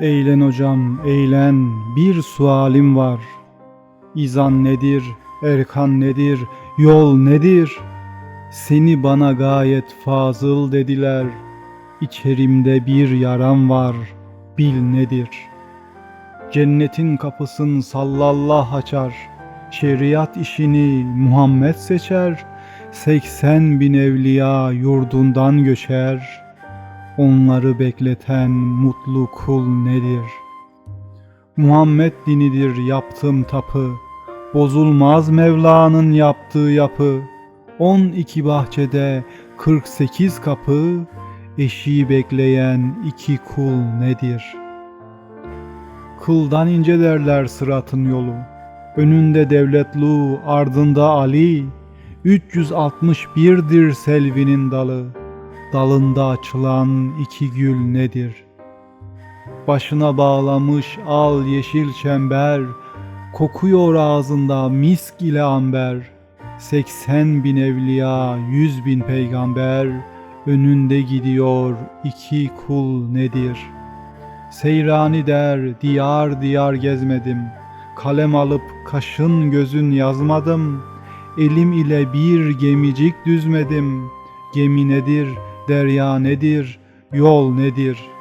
Eğlen hocam, eğlen, bir sualim var. İzan nedir, erkan nedir, yol nedir? Seni bana gayet fazıl dediler. İçerimde bir yaram var, bil nedir? Cennetin kapısın sallallah açar. Şeriat işini Muhammed seçer. Seksen bin evliya yurdundan göçer. Onları bekleten mutlu kul nedir? Muhammed dinidir yaptığım tapı. Bozulmaz Mevla'nın yaptığı yapı. On iki bahçede 48 kapı. Eşiği bekleyen iki kul nedir? Kıldan ince derler sıratın yolu. Önünde devletlu, ardında Ali. 361'dir selvinin dalı. Dalında açılan iki gül nedir? Başına bağlamış al yeşil çember, Kokuyor ağzında misk ile amber. Seksen bin evliya, yüz bin peygamber, Önünde gidiyor iki kul nedir? Seyrani der, diyar diyar gezmedim. Kalem alıp kaşın gözün yazmadım. Elim ile bir gemicik düzmedim. Gemi nedir, derya nedir, yol nedir?''